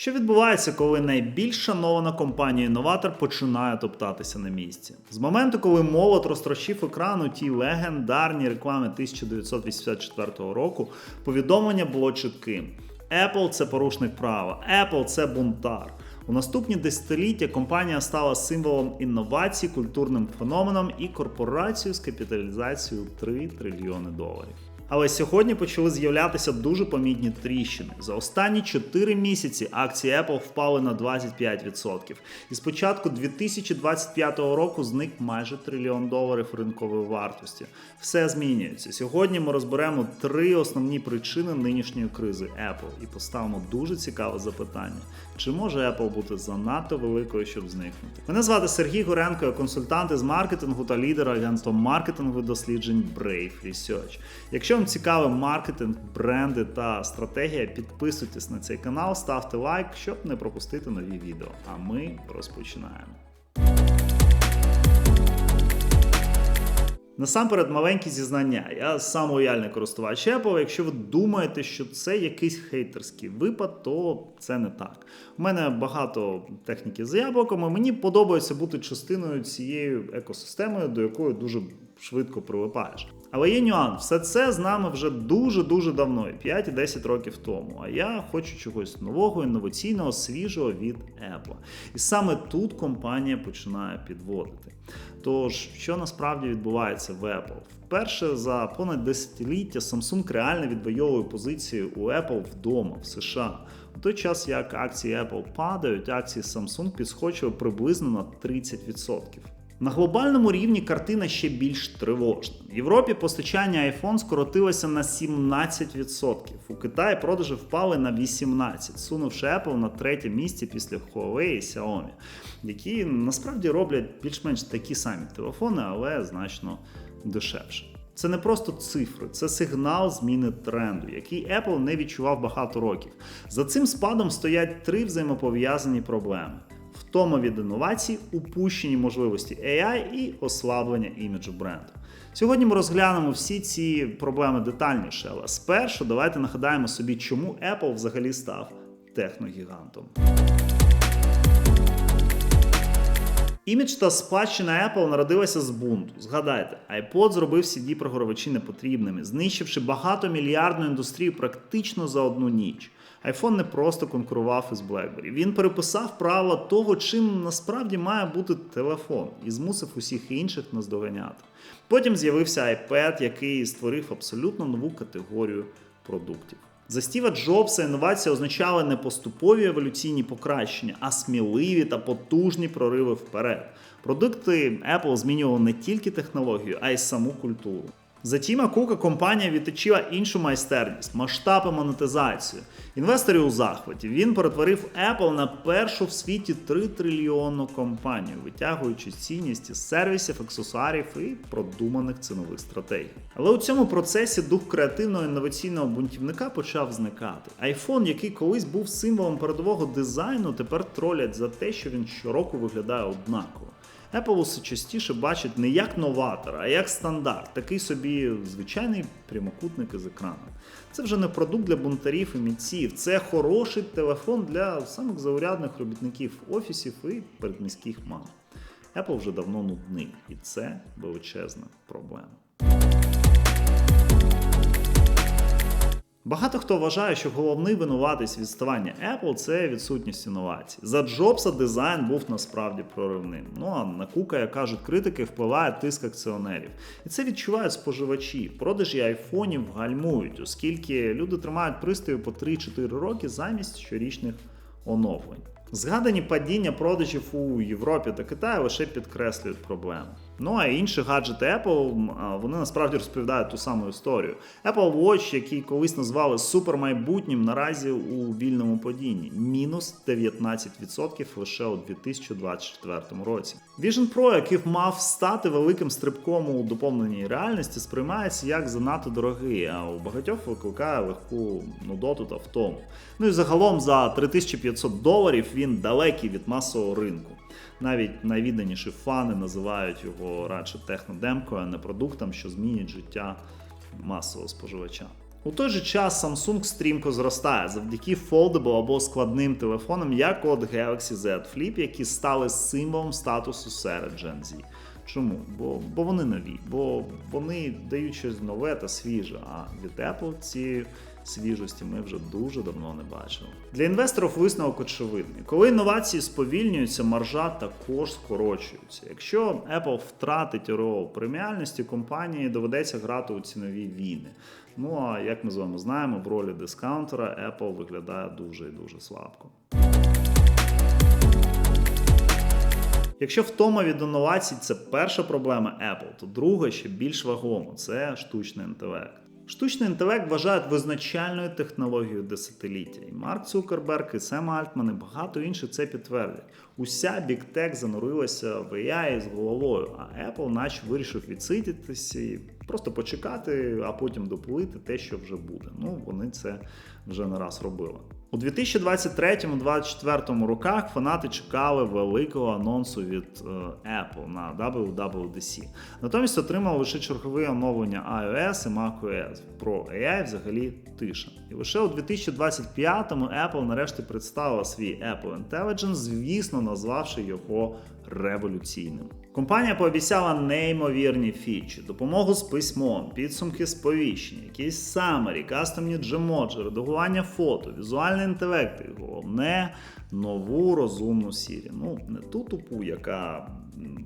Що відбувається, коли найбільш шанована компанія-інноватор починає топтатися на місці? З моменту, коли молот розтрощив екран у тій легендарній рекламі 1984 року, повідомлення було чітким: Apple це порушник права, Apple це бунтар. У наступні десятиліття компанія стала символом інновацій, культурним феноменом і корпорацією з капіталізацією 3 трильйони доларів. Але сьогодні почали з'являтися дуже помітні тріщини. За останні 4 місяці акції Apple впали на 25%. І з початку 2025 року зник майже трильйон доларів ринкової вартості. Все змінюється. Сьогодні ми розберемо три основні причини нинішньої кризи Apple і поставимо дуже цікаве запитання: чи може Apple бути занадто великою, щоб зникнути? Мене звати Сергій Горенко, я консультант із маркетингу та лідер агентства маркетингу досліджень Brave Research. Якщо вам цікавий маркетинг, бренди та стратегія, підписуйтесь на цей канал, ставте лайк, щоб не пропустити нові відео. А ми розпочинаємо. Насамперед, маленькі зізнання. Я сам лояльний користувач Apple. Якщо ви думаєте, що це якийсь хейтерський випад, то це не так. У мене багато техніки з яблуками. Мені подобається бути частиною цієї екосистеми, до якої дуже швидко прилипаєш. Але є нюанс, все це з нами вже дуже-дуже давно, 5 і 10 років тому. А я хочу чогось нового, інноваційного, свіжого від Apple. І саме тут компанія починає підводити. Тож, що насправді відбувається в Apple? Вперше за понад десятиліття Samsung реально відвоює позицію у Apple вдома в США. У той час, як акції Apple падають, акції Samsung підскочили приблизно на 30%. На глобальному рівні картина ще більш тривожна. В Європі постачання iPhone скоротилося на 17%. У Китаї продажі впали на 18%, сунувши Apple на третє місце після Huawei і Xiaomi, які насправді роблять більш-менш такі самі телефони, але значно дешевше. Це не просто цифри, це сигнал зміни тренду, який Apple не відчував багато років. За цим спадом стоять три взаємопов'язані проблеми втома від інновацій, упущені можливості AI і ослаблення іміджу бренду. Сьогодні ми розглянемо всі ці проблеми детальніше, але спершу давайте нагадаємо собі, чому Apple взагалі став техногігантом. Імідж та спадщина Apple народилася з бунту. Згадайте, iPod зробив cd програвачі непотрібними, знищивши багатомільярдну індустрію практично за одну ніч. iPhone не просто конкурував із BlackBerry. Він переписав правила того, чим насправді має бути телефон, і змусив усіх інших наздоганяти. Потім з'явився iPad, який створив абсолютно нову категорію продуктів. За Стіва Джобса інновація означала не поступові еволюційні покращення, а сміливі та потужні прориви вперед. Продукти Apple змінювали не тільки технологію, а й саму культуру. За Тіма Кука компанія відточила іншу майстерність, масштаб і монетизацію. Інвесторів у захваті. Він перетворив Apple на першу в світі 3 трильйонну компанію, витягуючи цінність із сервісів, аксесуарів і продуманих цінових стратегій. Але у цьому процесі дух креативного інноваційного бунтівника почав зникати. iPhone, який колись був символом передового дизайну, тепер тролять за те, що він щороку виглядає однаково. Apple усе частіше бачить не як новатор, а як стандарт, такий собі звичайний прямокутник із екраном. Це вже не продукт для бунтарів і мітців, це хороший телефон для самих заурядних робітників офісів і передміських мам. Apple вже давно нудний, і це величезна проблема. Багато хто вважає, що головний винуватець відставання Apple це відсутність інновацій. За Джобса дизайн був насправді проривним. Ну а на Кука, як кажуть критики, впливає тиск акціонерів. І це відчувають споживачі. Продажі айфонів гальмують, оскільки люди тримають пристрої по 3-4 роки замість щорічних оновлень. Згадані падіння продажів у Європі та Китаї лише підкреслюють проблему. Ну а інші гаджети Apple вони насправді розповідають ту саму історію. Apple Watch, який колись назвали супермайбутнім, наразі у вільному падінні мінус 19% лише у 2024 році. Vision Pro, який мав стати великим стрибком у доповненій реальності, сприймається як занадто дорогий, а у багатьох викликає легку нудоту та втому. Ну і загалом за 3500 доларів він далекий від масового ринку. Навіть найвідданіші фани називають його радше технодемкою, а не продуктом, що змінить життя масового споживача. У той же час Samsung стрімко зростає завдяки foldable або складним телефонам, як от Galaxy Z Flip, які стали символом статусу серед Gen Z. Чому? Бо, бо вони нові, бо вони дають щось нове та свіже. А від Apple ці свіжості ми вже дуже давно не бачили. Для інвесторів висновок очевидний. Коли інновації сповільнюються, маржа також скорочується. Якщо Apple втратить рол преміальності, компанії доведеться грати у цінові війни. Ну а як ми з вами знаємо, в ролі дискаунтера Apple виглядає дуже і дуже слабко. Якщо втома від інновацій це перша проблема Apple, то друга ще більш вагома це штучний інтелект. Штучний інтелект вважають визначальною технологією десятиліття. І Марк Цукерберг, і Сем Альтман, і багато інших це підтвердять. Уся біктек занурилася в AI з головою, а Apple наче вирішив відсидітися і просто почекати, а потім доплити те, що вже буде. Ну, вони це вже не раз робили. У 2023-2024 роках фанати чекали великого анонсу від е, Apple на WWDC. Натомість отримали лише чергове оновлення iOS і macOS. Про AI взагалі тиша. І лише у 2025-му Apple нарешті представила свій Apple Intelligence, звісно, назвавши його революційним. Компанія пообіцяла неймовірні фічі, допомогу з письмом, підсумки сповіщення, якісь самері, кастомні джемоджі, редагування фото, візуальний інтелект і головне нову розумну сірі. Ну, не ту тупу, яка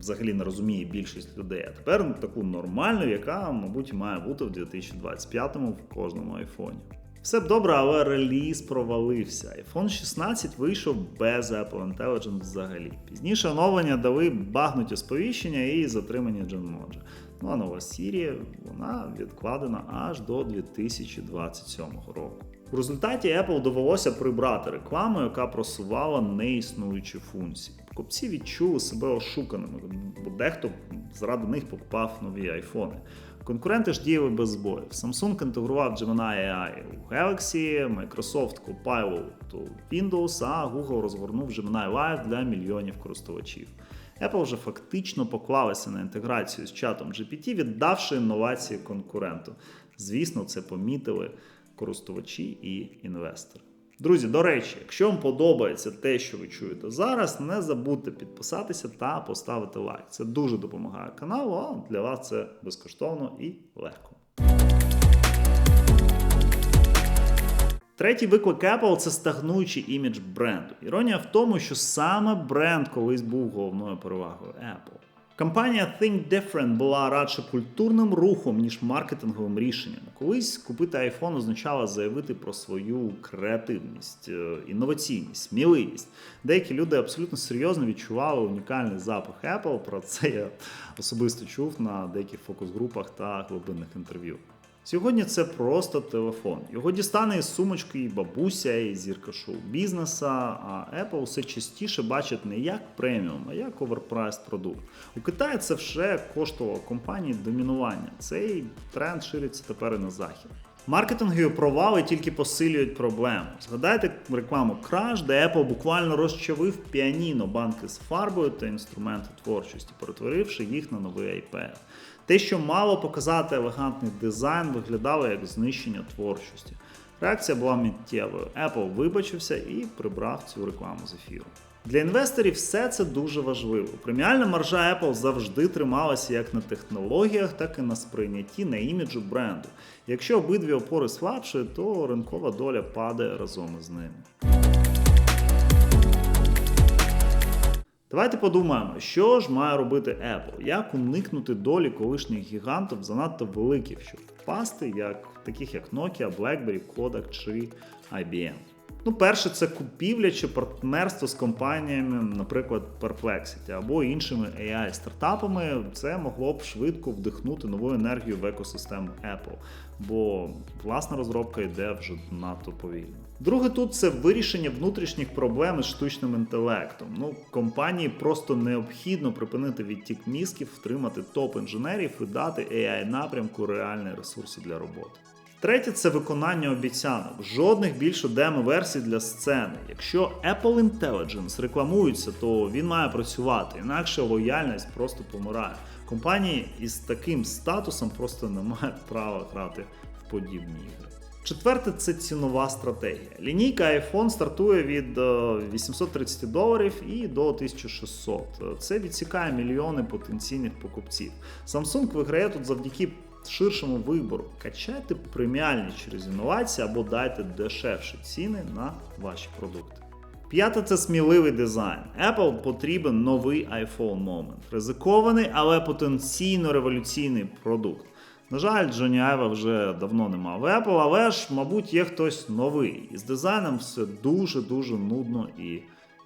взагалі не розуміє більшість людей, а тепер таку нормальну, яка, мабуть, має бути в 2025-му в кожному айфоні. Все б добре, але реліз провалився. iPhone 16 вийшов без Apple Intelligence взагалі. Пізніше оновлення дали багнуті сповіщення і затримання дженмоджа. Ну а нова Siri, вона відкладена аж до 2027 року. У результаті Apple довелося прибрати рекламу, яка просувала неіснуючі функції. Покупці відчули себе ошуканими, бо дехто заради них покупав нові айфони. Конкуренти ж діяли без збоїв. Samsung інтегрував Gemini AI у Galaxy, Microsoft Copilot у Windows, а Google розгорнув Gemini Live для мільйонів користувачів. Apple вже фактично поклалася на інтеграцію з чатом GPT, віддавши інновації конкуренту. Звісно, це помітили користувачі і інвестори. Друзі, до речі, якщо вам подобається те, що ви чуєте зараз, не забудьте підписатися та поставити лайк. Це дуже допомагає каналу, а для вас це безкоштовно і легко. Третій виклик Apple це стагнуючий імідж бренду. Іронія в тому, що саме бренд колись був головною перевагою Apple. Компанія Think Different була радше культурним рухом, ніж маркетинговим рішенням. Колись купити iPhone означало заявити про свою креативність, е, інноваційність, сміливість. Деякі люди абсолютно серйозно відчували унікальний запах Apple. Про це я особисто чув на деяких фокус-групах та глибинних інтерв'ю. Сьогодні це просто телефон. Його дістане із сумочки і бабуся, і зірка шоу-бізнеса, а Apple все частіше бачить не як преміум, а як оверпрайс продукт. У Китаї це вже коштувало компанії домінування. Цей тренд шириться тепер і на захід. Маркетингові провали тільки посилюють проблему. Згадайте рекламу Crash, де Apple буквально розчавив піаніно банки з фарбою та інструменти творчості, перетворивши їх на новий iPad. Те, що мало показати елегантний дизайн, виглядало як знищення творчості. Реакція була миттєвою. Apple вибачився і прибрав цю рекламу з ефіру. Для інвесторів все це дуже важливо. Преміальна маржа Apple завжди трималася як на технологіях, так і на сприйнятті на іміджу бренду. Якщо обидві опори слабші, то ринкова доля падає разом із ними. Давайте подумаємо, що ж має робити Apple, як уникнути долі колишніх гігантів занадто великих, щоб впасти, як таких як Nokia, BlackBerry, Kodak чи IBM. Ну, перше, це купівля чи партнерство з компаніями, наприклад, Perplexity або іншими AI-стартапами. Це могло б швидко вдихнути нову енергію в екосистему Apple, бо власна розробка йде вже надто повільно. Друге, тут це вирішення внутрішніх проблем з штучним інтелектом. Ну, компанії просто необхідно припинити відтік мізків, втримати топ-інженерів і дати AI напрямку реальні ресурси для роботи. Третє це виконання обіцянок. Жодних більше демо-версій для сцени. Якщо Apple Intelligence рекламується, то він має працювати, інакше лояльність просто помирає. Компанії із таким статусом просто не мають права грати в подібні ігри. Четверте це цінова стратегія. Лінійка iPhone стартує від е, 830 доларів і до 1600. Це відсікає мільйони потенційних покупців. Samsung виграє тут завдяки ширшому вибору. Качайте преміальні через інновації або дайте дешевші ціни на ваші продукти. П'яте це сміливий дизайн. Apple потрібен новий iPhone Moment. Ризикований, але потенційно революційний продукт. На жаль, Джоні Айва вже давно нема в Apple, але ж, мабуть, є хтось новий. І з дизайном все дуже-дуже нудно і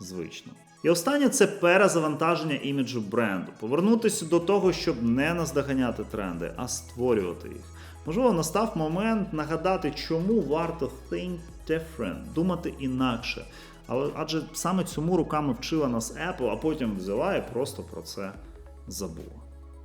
звично. І останнє це перезавантаження іміджу бренду. Повернутися до того, щоб не наздоганяти тренди, а створювати їх. Можливо, настав момент нагадати, чому варто think different, думати інакше. Але адже саме цьому руками вчила нас Apple, а потім взяла і просто про це забула.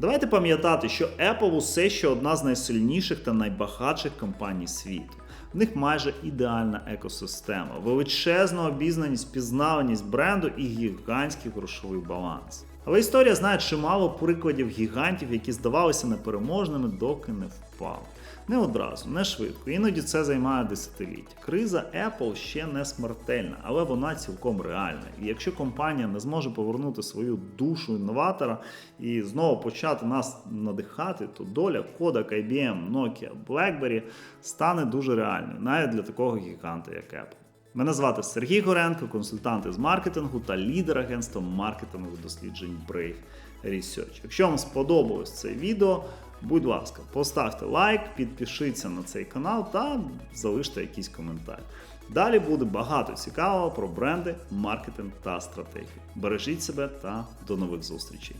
Давайте пам'ятати, що Apple усе ще одна з найсильніших та найбагатших компаній світу. В них майже ідеальна екосистема, величезна обізнаність, пізнаваність бренду і гігантський грошовий баланс. Але історія знає чимало прикладів гігантів, які здавалися непереможними, доки не впали. Не одразу, не швидко, іноді це займає десятиліття. Криза Apple ще не смертельна, але вона цілком реальна. І якщо компанія не зможе повернути свою душу інноватора і знову почати нас надихати, то доля Kodak, IBM, Nokia, BlackBerry стане дуже реальною, навіть для такого гіганта, як Apple. Мене звати Сергій Горенко, консультант із маркетингу та лідер агентства маркетингових досліджень Brave Research. Якщо вам сподобалось це відео, будь ласка, поставте лайк, підпишіться на цей канал та залиште якийсь коментар. Далі буде багато цікавого про бренди, маркетинг та стратегію. Бережіть себе та до нових зустрічей!